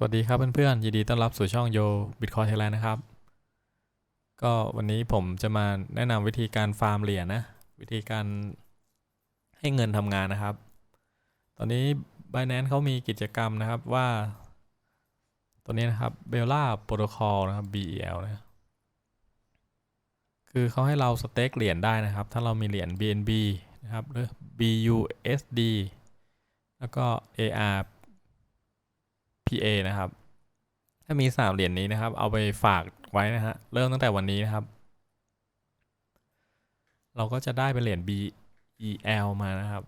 สวัสดีครับเพื่อนๆ ยินดีต้อนรับสู่ช่องโยบิตคอยไทยแลนด์นะครับ ก็วันนี้ผมจะมาแนะนำวิธีการฟาร์มเหรียญนะ วิธีการให้เงินทำงานนะครับ ตอนนี้ Binance เขามีกิจกรรมนะครับว่า ตัวนี้นะครับ Bella Protocol นะครับ BEL นะคือเขาให้เราสเต็กเหรียญได้นะครับ ถ้าเรามีเหรียญ BNB นะครับหรือ BUSD แล้วก็ AR PA นะครับ ถ้ามีสามเหรียญนี้นะครับ เอาไปฝากไว้นะฮะ เริ่มตั้งแต่วันนี้นะครับ เราก็จะได้เป็นเหรียญ BEL มานะครับ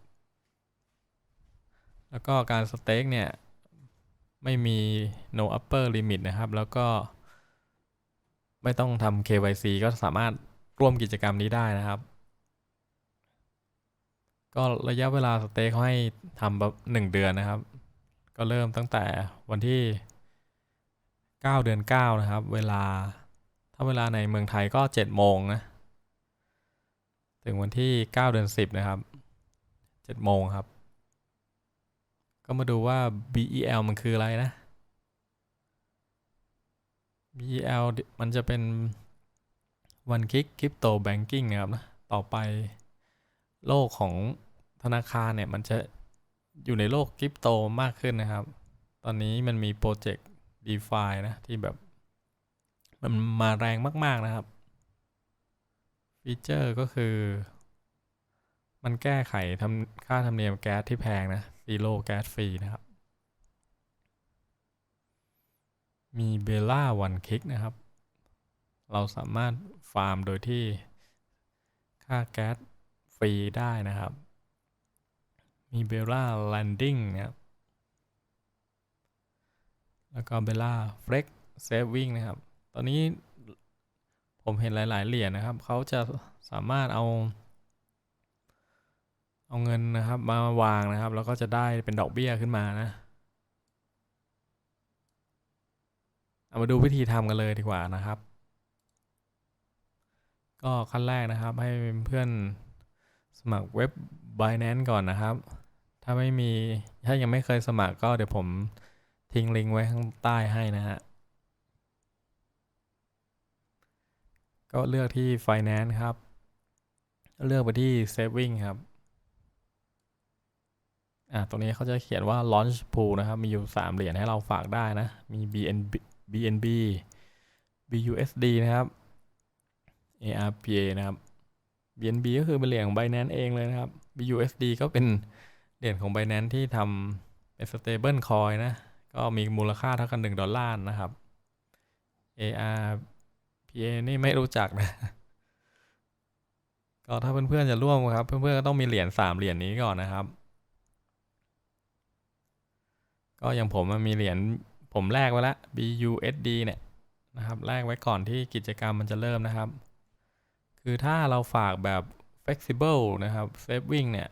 แล้วก็การสเต็กเนี่ย ไม่มี no upper limit นะครับ แล้วก็ ไม่ต้องทำ KYC ก็สามารถร่วมกิจกรรมนี้ได้นะครับ ก็ระยะเวลาสเต็กเขาให้ทำแบบหนึ่งเดือนนะครับ ก็เริ่มตั้งแต่วันที่ 9 เดือน 9 นะครับ เวลา ถ้าเวลาในเมืองไทยก็ 7 โมงนะ ถึงวันที่ 9 เดือน 10 นะครับ 7 โมงครับ ก็มาดูว่า BEL มันคืออะไรนะ BEL มันจะเป็น One Click Crypto Banking นะครับนะ ต่อไปโลกของธนาคารเนี่ยมันจะ อยู่ในโลกคริปโตมากขึ้นนะครับ ตอนนี้มันมีโปรเจกต์ DeFi นะ ที่แบบ มันมาแรงมาก ๆ นะครับ ฟีเจอร์ก็คือ มันแก้ไขทำค่าธรรมเนียมแก๊สที่แพงนะซีโร่แก๊สฟรีนะครับ มีเบลล่าวันคิกนะครับ เราสามารถฟาร์มโดยที่ค่าแก๊สฟรีได้นะครับ มีเบลล่าแลนดิ้งนะครับ แล้วก็เบลล่าเฟล็กเซฟวิ่งนะครับ ตอนนี้ผมเห็นหลาย ๆ เหรียญนะครับ เขาจะสามารถเอา เอาเงินนะครับมาวางนะครับ แล้วก็จะได้เป็นดอกเบี้ยขึ้นมานะ เอามาดูวิธีทำกันเลยดีกว่านะครับ ก็ขั้นแรกนะครับให้เพื่อนสมัครเว็บ Binance ก่อนนะครับ ถ้าไม่มีถ้ายังไม่เคยสมัครก็เดี๋ยวผมทิ้งลิงก์ไว้ข้างใต้ให้นะฮะ ก็เลือกที่ Finance ครับ เลือกไปที่ Saving ครับ อ่าตรงนี้เขาจะเขียนว่า Launch Pool นะครับ มีอยู่ 3 เหรียญให้เราฝากได้นะ มี BNB BNB BUSD นะครับ ARPA นะครับ BNB ก็คือเป็นเหรียญของ Binance เองเลยนะครับ BUSD ก็เป็น เหรียญของ Binance ที่ทำเป็น stable coin นะ ก็มีมูลค่าเท่ากัน 1 ดอลลาร์นะครับ ARPA นี่ไม่รู้จักนะ ก็ถ้าเพื่อนๆจะร่วมครับ เพื่อนๆก็ต้องมีเหรียญ3เหรียญนี้ก่อนนะครับ ก็อย่างผมมีเหรียญผมแลกไว้แล้ว BUSD เนี่ยนะครับแลกไว้ก่อนที่กิจกรรมมันจะเริ่มนะครับ คือถ้าเราฝากแบบ flexible นะครับ saving เนี่ย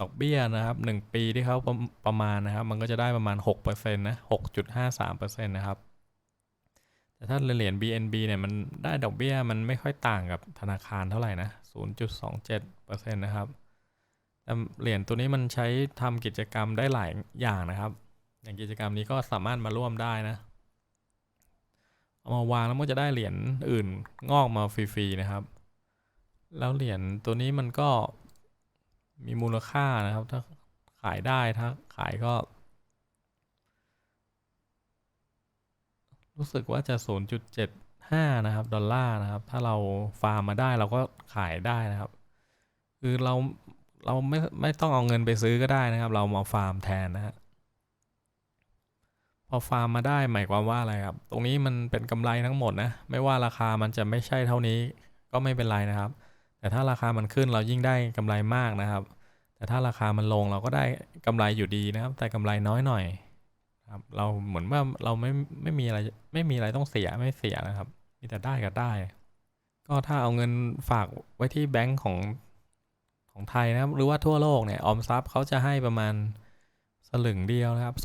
ดอกเบี้ยนะครับ1ปีที่เขาประประมาณนะครับ มันก็จะได้ประมาณ6%นะ6.53%นะครับแต่ถ้าเหรียญ BNB เนี่ยมันได้ดอกเบี้ยมันไม่ค่อยต่างกับธนาคารเท่าไหร่นะ0.27%นะครับแต่เหรียญตัวนี้มันใช้ทำกิจกรรมได้หลายอย่างนะครับ อย่างกิจกรรมนี้ก็สามารถมาร่วมได้นะเอามาวางแล้วมันจะได้เหรียญอื่นงอกมาฟรีๆนะครับ แล้วเหรียญตัวนี้มันก็ มีมูลค่านะครับ ถ้าขายได้ถ้าขายก็ รู้สึกว่าจะ 0.75 นะครับ ดอลลาร์นะครับ ถ้าเราฟาร์มมาได้เราก็ขายได้นะครับ คือเราเราไม่ไม่ต้องเอาเงินไปซื้อก็ได้นะครับ เรามาฟาร์มแทนนะฮะพอฟาร์มมาได้หมายความว่าอะไรครับ ตรงนี้มันเป็นกำไรทั้งหมดนะ ไม่ว่าราคามันจะไม่ใช่เท่านี้ก็ไม่เป็นไรนะครับ แต่ถ้าราคามันขึ้นเรายิ่งได้กำไรมากนะครับ แต่ถ้าราคามันลงเราก็ได้กำไรอยู่ดีนะครับ แต่กำไรน้อยหน่อยครับเราเหมือนว่าเราไม่ไม่มีอะไรไม่มีอะไรต้องเสียไม่เสียนะครับ มีแต่ได้กับได้ ก็ถ้าเอาเงินฝากไว้ที่แบงก์ของของไทยนะครับ หรือว่าทั่วโลกเนี่ยออมทรัพย์เขาจะให้ประมาณสลึงเดียวนะครับ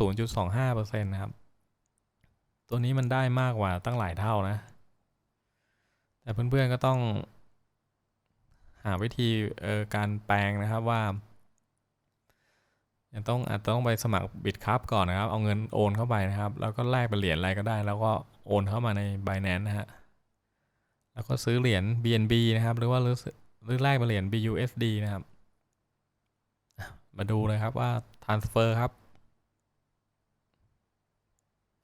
0.25%นะครับ ตัวนี้มันได้มากกว่าตั้งหลายเท่านะ แต่เพื่อนๆก็ต้องหาวิธีออการแปลงนะครับว่า ยังต้องอาจต้องไปสมัครบิตครับก่อนนะครับ เอาเงินโอนเข้าไปนะครับ แล้วก็แลกเป็นเหรียญอะไรก็ได้ แล้วก็โอนเข้ามาใน Binance นะฮะ แล้วก็ซื้อเหรียญ BNB นะครับ หรือว่าหรือหรือแลกเป็นเหรียญ BUSD นะครับ มาดูเลยครับว่า transfer ครับ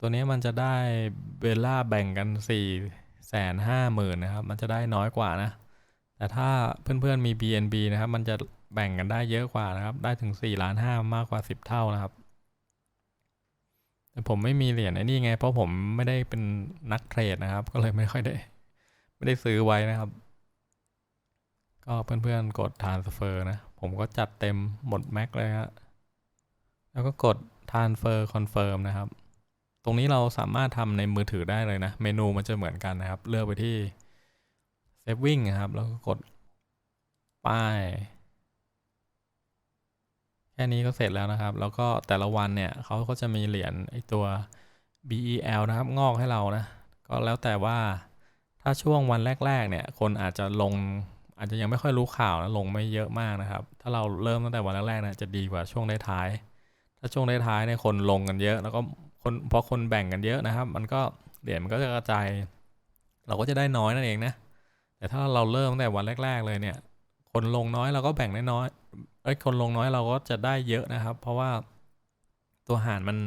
ตัวนี้มันจะได้เวลาแบ่งกัน4ี่แสนห้าหมื่นนะครับ มันจะได้น้อยกว่านะ แต่ถ้าเพื่อนๆมี BNB นะครับ มันจะแบ่งกันได้เยอะกว่านะครับ ได้ถึง4ล้านห้ามากกว่า 10 เท่านะครับ แต่ผมไม่มีเหรียญไอ้นี่ไง เพราะผมไม่ได้เป็นนักเทรดนะครับ ก็เลยไม่ค่อยได้ ไม่ได้ซื้อไว้นะครับ ก็เพื่อนๆกด transfer นะ ผมก็จัดเต็มหมดแม็กเลยฮะแล้วก็กด transfer confirm นะครับ ตรงนี้เราสามารถทำในมือถือได้เลยนะ เมนูมันจะเหมือนกันนะครับ เลือกไปที่ saving นะครับ แล้วก็กดป้าย แค่นี้ก็เสร็จแล้วนะครับ แล้วก็แต่ละวันเนี่ยเขาก็จะมีเหรียญไอตัว BEL นะครับ งอกให้เรานะ ก็แล้วแต่ว่าถ้าช่วงวันแรก ๆ เนี่ย คนอาจจะลงอาจจะยังไม่ค่อยรู้ข่าวนะลงไม่เยอะมากนะครับ ถ้าเราเริ่มตั้งแต่วันแรกๆนะจะดีกว่าช่วงท้ายๆถ้าช่วงท้ายๆเนี่ยคนลงกันเยอะ แล้วก็คนพอคนแบ่งกันเยอะนะครับ มันก็เหรียญมันก็จะกระจายเราก็จะได้น้อยนั่นเองนะ แต่ถ้าเราเริ่มตั้งแต่วันแรก ๆ เลยเนี่ย คนลงน้อยเราก็แบ่งได้น้อยเอ้ยคนลงน้อยเราก็จะได้เยอะนะครับ เพราะว่าตัวหารมัน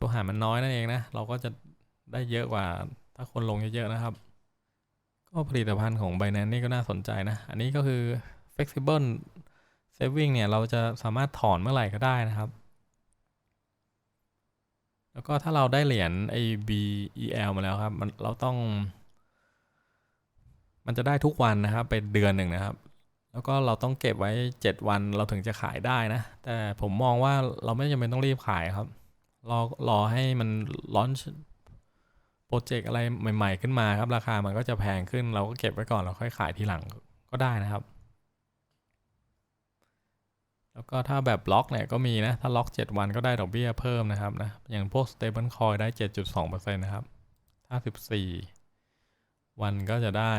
ตัวหารมันน้อยนั่นเองนะ เราก็จะได้เยอะกว่า ถ้าคนลงเยอะๆนะครับ ก็ผลิตภัณฑ์ของ Binance นี่ก็น่าสนใจนะ อันนี้ก็คือ flexible saving เนี่ย เราจะสามารถถอนเมื่อไหร่ก็ได้นะครับ แล้วก็ถ้าเราได้เหรียญไอ้ BEL มาแล้วครับ มันเราต้อง มันจะได้ทุกวันนะครับเป็นเดือนหนึ่งนะครับ แล้วก็เราต้องเก็บไว้ 7 วันเราถึงจะขายได้นะ แต่ผมมองว่าเราไม่จำเป็นต้องรีบขายครับ รอรอให้มันร้อนโปรเจกต์อะไรใหม่ ๆ ขึ้นมาครับ ราคามันก็จะแพงขึ้น เราก็เก็บไว้ก่อนเราค่อยขายทีหลังก็ได้นะครับ แล้วก็ถ้าแบบล็อกเนี่ยก็มีนะ ถ้าล็อก 7 วันก็ได้ดอกเบี้ยเพิ่มนะครับนะอย่างพวก stable coin ได้ 7.2%นะครับถ้า14 วันก็จะได้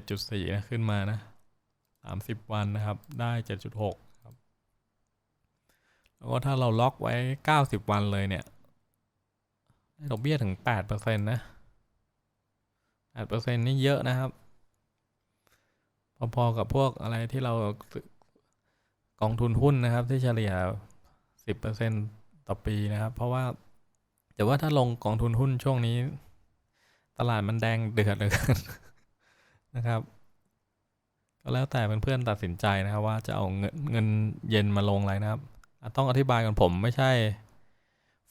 7.4 นะขึ้นมานะ 30 วันนะครับ ได้ 7.6 ครับ แล้วก็ถ้าเราล็อกไว้ 90 วันเลยเนี่ยได้ดอกเบี้ยถึง 8%นะ 8%นี่เยอะนะครับ พอๆกับพวกอะไรที่เรากองทุนหุ้นนะครับ ที่เฉลี่ย 10%ต่อปีนะครับ เพราะว่า แต่ว่าถ้าลงกองทุนหุ้นช่วงนี้ ลาดมันแดงเดือดเลยนะครับ ก็แล้วแต่เพื่อนๆตัดสินใจนะครับ ว่าจะเอาเงินเงินเย็นมาลงอะไรนะครับต้องอธิบายก่อนผมไม่ใช่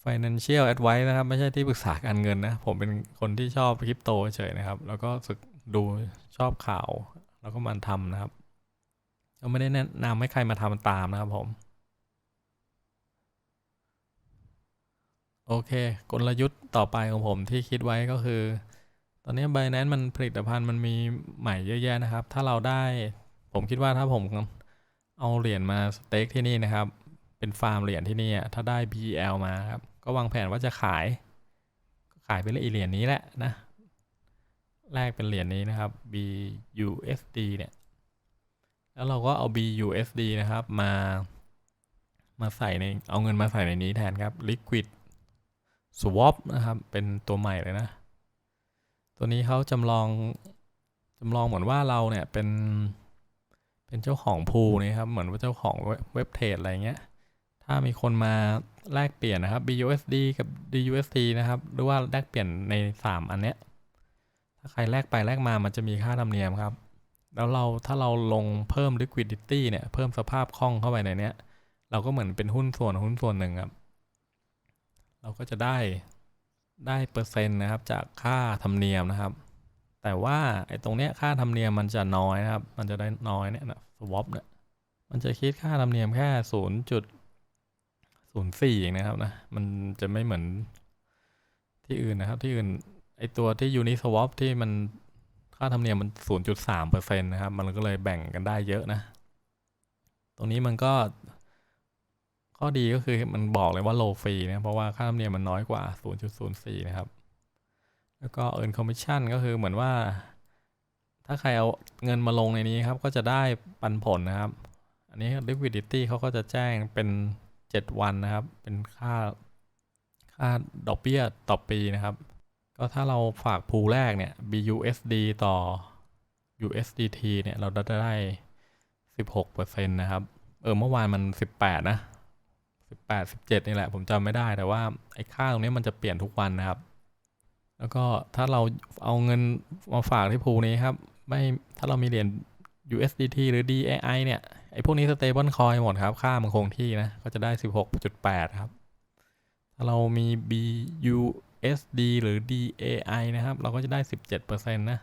financial advice นะครับ ไม่ใช่ที่ปรึกษาการเงินนะ ผมเป็นคนที่ชอบคริปโตเฉยนะครับ แล้วก็ศึกดูชอบข่าว แล้วก็มันทำนะครับก็ไม่ได้แนะนำให้ใครมาทำตามนะครับผม โอเค กลยุทธ์ต่อไปของผมที่คิดไว้ก็คือ ตอนนี้ Binance มันผลิตภัณฑ์มันมีใหม่เยอะแยะนะครับ ถ้าเราได้ผมคิดว่าถ้าผมเอาเหรียญมาสเต็กที่นี่นะครับ เป็นฟาร์มเหรียญที่นี่ถ้าได้ BEL มาครับก็วางแผนว่าจะขาย ขายเป็นเหรียญนี้แหละนะแลกเป็นเหรียญนี้นะครับ BUSD เนี่ย แล้วเราก็เอา BUSD นะครับมา มาใส่ใน เอาเงินมาใส่ในนี้แทนครับ Liquid Swap นะครับ เป็นตัวใหม่เลยนะ ตัวนี้เขาจำลองจำลองเหมือนว่าเราเนี่ยเป็นเป็นเจ้าของพูนี่ครับ เหมือนว่าเจ้าของเว็บเทรดอะไรเงี้ย ถ้ามีคนมาแลกเปลี่ยนนะครับ BUSD กับ DUSD นะครับ หรือว่าแลกเปลี่ยนใน 3 อันเนี้ย ถ้าใครแลกไปแลกมามันจะมีค่าธรรมเนียมครับ แล้วเราถ้าเราลงเพิ่ม liquidity เนี่ย เพิ่มสภาพคล่องเข้าไปในเนี้ย เราก็เหมือนเป็นหุ้นส่วนหุ้นส่วนหนึ่งครับ เราก็จะได้ ได้เปอร์เซ็นต์นะครับจากค่าธรรมเนียมนะครับ แต่ว่าไอ้ตรงเนี้ยค่าธรรมเนียมมันจะน้อยนะครับ มันจะได้น้อยเนี่ยนะ swap เนี่ยมันจะคิดค่าธรรมเนียมแค่ศูนย์จุดศูนย์สี่เองนะครับนะมันจะไม่เหมือนที่อื่นนะครับ ที่อื่นไอตัวที่ Uniswap ที่มันค่าธรรมเนียมมันศูนย์จุดสามเปอร์เซ็นต์นะครับ มันก็เลยแบ่งกันได้เยอะนะ ตรงนี้มันก็ ข้อดีก็คือมันบอกเลยว่า low fee นะเพราะว่าค่าธรรมเนียมมันน้อยกว่า 0.04 นะครับ แล้วก็ earn commission ก็คือเหมือนว่า ถ้าใครเอาเงินมาลงในนี้ครับ ก็จะได้ปันผลนะครับ อันนี้ liquidity เขาก็จะแจ้งเป็น 7 วันนะครับ เป็นค่าค่าดอกเบี้ยต่อปีนะครับ ก็ถ้าเราฝากพูลแรกเนี่ย BUSD ต่อ USDT เนี่ยเราจะได้ 16%นะครับ เออเมื่อวานมัน 18 นะ 18 17นี่แหละ ผมจำไม่ได้แต่ว่าไอ้ค่าตรงนี้มันจะเปลี่ยนทุกวันนะครับ แล้วก็ถ้าเราเอาเงินมาฝากที่พูนี้ครับ ไม่ถ้าเรามีเหรียญ USDT หรือ DAI เนี่ย ไอ้พวกนี้ stable coin หมดครับ ค่ามันคงที่นะ ก็จะได้ 16.8 ครับ ถ้าเรามี BUSD หรือ DAI นะครับ เราก็จะได้ 17%นะ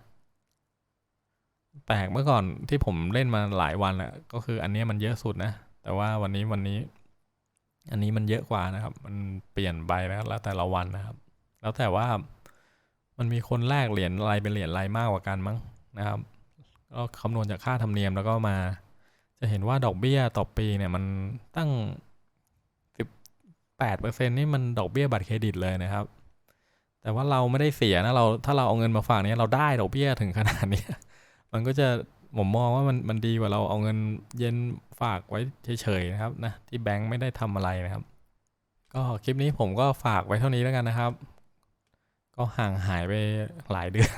แปลกเมื่อก่อนที่ผมเล่นมาหลายวันแล้วก็คืออันนี้มันเยอะสุดนะ แต่ว่าวันนี้วันนี้ อันนี้มันเยอะกว่านะครับ มันเปลี่ยนไปนะแล้วแต่ละวันนะครับ แล้วแต่ว่ามันมีคนแลกเหรียญอะไรเป็นเหรียญอะไรมากกว่ากันมั้งนะครับก็คำนวณจากค่าธรรมเนียมแล้วก็มา จะเห็นว่าดอกเบี้ยต่อปีเนี่ยมันตั้ง18เปอร์เซ็นนี่มันดอกเบี้ยบัตรเครดิตเลยนะครับ แต่ว่าเราไม่ได้เสียนะเราถ้าเราเอาเงินมาฝากเนี้ยเราได้ดอกเบี้ยถึงขนาดนี้มันก็จะ ผมมองว่ามันมันดีกว่าเราเอาเงินเย็นฝากไว้เฉยๆนะครับนะที่แบงก์ไม่ได้ทำอะไรนะครับ ก็คลิปนี้ผมก็ฝากไว้เท่านี้แล้วกันนะครับ ก็ห่างหายไปหลายเดือน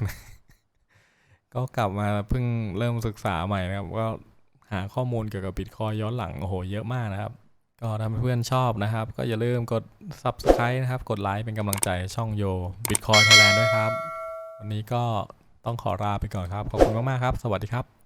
ก็กลับมาเพิ่งเริ่มศึกษาใหม่นะครับ ก็หาข้อมูลเกี่ยวกับบิตคอยย้อนหลังโอ้โหเยอะมากนะครับ ก็ถ้าเพื่อนชอบนะครับ ก็อย่าลืมกด subscribe นะครับ กดไลค์เป็นกำลังใจช่องโย Bitcoin Thailand ด้วยครับ วันนี้ก็ต้องขอลาไปก่อนครับ ขอบคุณมาก ๆ ครับ สวัสดีครับ